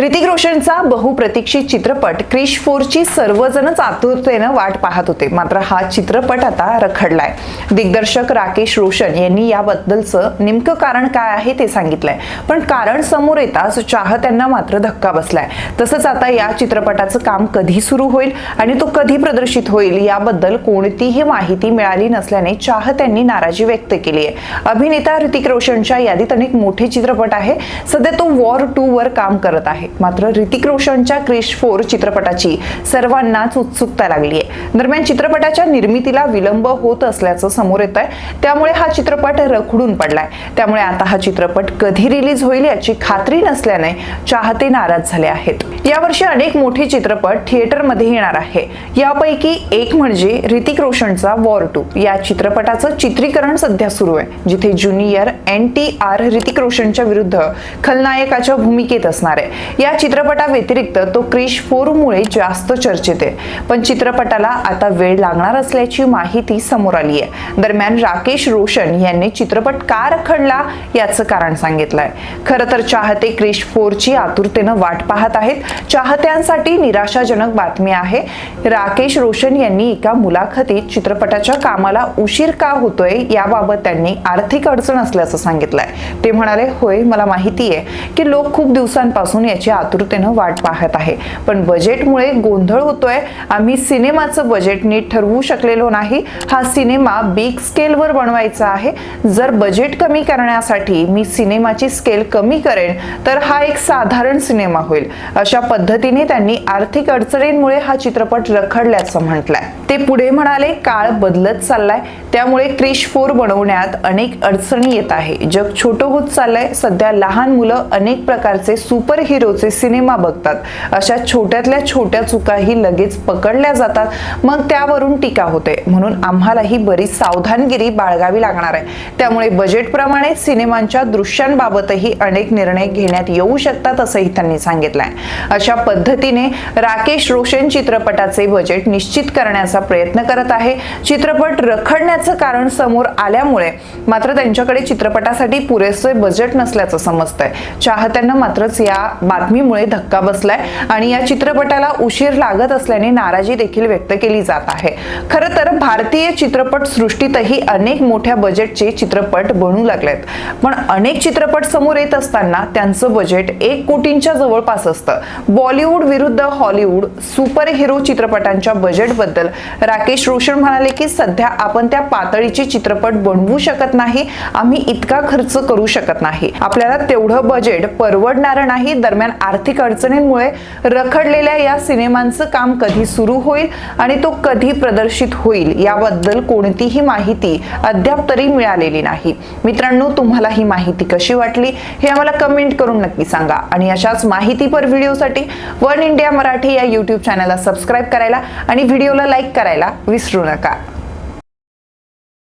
ऋतिक रोशनचा बहुप्रतीक्षित चित्रपट क्रिश फोरची सर्वजणच आतुरतेनं वाट पाहत होते. मात्र हा चित्रपट आता रखडलाय. दिग्दर्शक राकेश रोशन यांनी याबद्दलचं नेमकं कारण काय आहे ते सांगितलंय. पण कारण समोर येताच चाहत्यांना मात्र धक्का बसलाय. तसंच आता या चित्रपटाचं काम कधी सुरू होईल आणि तो कधी प्रदर्शित होईल याबद्दल कोणतीही माहिती मिळाली नसल्याने चाहत्यांनी नाराजी व्यक्त केली आहे. अभिनेता ऋतिक रोशनच्या यादीत अनेक मोठे चित्रपट आहे. सध्या तो वॉर टू वर काम करत आहे. मात्र ऋतिक रोशनच्या क्रिश फोर चित्रपटाची सर्वांनाच उत्सुकता लागली आहे दरम्यान चित्रपटाच्या निर्मितीला विलंब होत असल्याचं समोर येत आहे त्यामुळे हा चित्रपट रखडून पडलाय. त्यामुळे आता हा चित्रपट कधी रिलीज होईल याची खात्री नसल्याने चाहते नाराज झाले आहेत. यावर्षी अनेक मोठे चित्रपट थिएटरमध्ये येणार आहे. यापैकी एक म्हणजे ऋतिक रोशनचा वॉर टू. या चित्रपटाचं चित्रीकरण सध्या सुरू आहे जिथे junior N T R Hrithik रोशनच्या विरुद्ध खलनायकाच्या भूमिकेत असणार आहे. या चित्रपटाव्यतिरिक्त तो क्रिश फोर मुळे जास्त चर्चेत आहे. पण चित्रपटाला आता वेळ लागणार असल्याची माहिती समोर आली आहे दरम्यान राकेश रोशन यांनी चित्रपट का रखडला याचं कारण सांगितलंय. खरं तर चाहते क्रिश फोरची आतुरतेनं वाट पाहत आहेत. चाहत्यांसाठी निराशाजनक बातमी आहे. राकेश रोशन यांनी एका मुलाखतीत चित्रपटाच्या कामाला उशीर का होतोय याबाबत त्यांनी आर्थिक अडचण असल्याचं सांगितलंय. ते म्हणाले होय मला माहिती आहे की लोक खूप दिवसांपासून याची आतुरतेनं वाट पाहत आहे. पण बजेटमुळे गोंधळ होतोय. आम्ही सिनेमाचं बजेट नीट ठरवू शकलेलो नाही. हा सिनेमा बिग स्केलवर बनवायचा आहे. जर बजेट कमी करण्यासाठी मी सिनेमाची स्केल कमी करेन तर हा एक साधारण सिनेमा होईल. अशा पद्धतीने त्यांनी आर्थिक अडचणींमुळे हा चित्रपट रखडल्याचं म्हटलंय. ते पुढे म्हणाले काळ बदलत चाललाय. त्यामुळे क्रिश फोर बनवण्यात अनेक अडचणी येत आहे. जग छोटं होत चाललंय. सध्या लहान मुलं अनेक प्रकारचे सुपर हिरोचे सिनेमा बघतात. अशा छोट्यातल्या छोट्या चुकाही लगेच पकडल्या जातात. मग त्यावरून टीका होते. म्हणून आम्हालाही बरीच सावधानगिरी बाळगावी लागणार आहे. त्यामुळे बजेटप्रमाणे सिनेमांच्या दृश्यांबाबतही अनेक निर्णय घेण्यात येऊ शकतात असंही त्यांनी सांगितलंय. अशा पद्धतीने राकेश रोशन चित्रपटाचे बजेट निश्चित करण्याचा प्रयत्न करत आहे. चित्रपट रखडण्याचं कारण समोर आल्यामुळे मात्र त्यांच्याकडे चित्रपटासाठी पुरेसे बजेट नसल्याचं समजतंय. चाहत्यांना मात्रच या बातमीमुळे धक्का बसलाय आणि या चित्रपटाला उशीर लागत असल्याने नाराजी देखील व्यक्त केली जात आहे. खरं तर भारतीय चित्रपट सृष्टीतही अनेक मोठ्या बजेटचे चित्रपट बनू लागलेत. पण अनेक चित्रपट समोर येत असताना त्यांचं बजेट एक कोटींच्या जवळपास असतं. बॉलिवूड विरुद्ध हॉलिवूड सुपर हिरो चित्रपटांच्या बजेटबद्दल राकेश रोशन म्हणाले की सध्या आपण त्या पातळीचे चित्रपट बनवू शकत नाही आम्ही इतका खर्च करू शकत नाही. आपल्याला तेवढं बजेट परवडणार नाही दरम्यान आर्थिक अडचणींमुळे रखडलेल्या या सिनेमांचं काम कधी सुरू होईल आणि तो कधी प्रदर्शित होईल याबद्दल कोणतीही माहिती अद्याप तरी मिळालेली नाही. मित्रांनो तुम्हाला ही माहिती कशी वाटली हे आम्हाला कमेंट करून नक्की सांगा. आणि अशाच माहितीपर व्हिडिओसाठी वन इंडिया मराठी या यूट्यूब चॅनलला सबस्क्राईब करायला आणि व्हिडिओला लाईक करायला विसरू नका.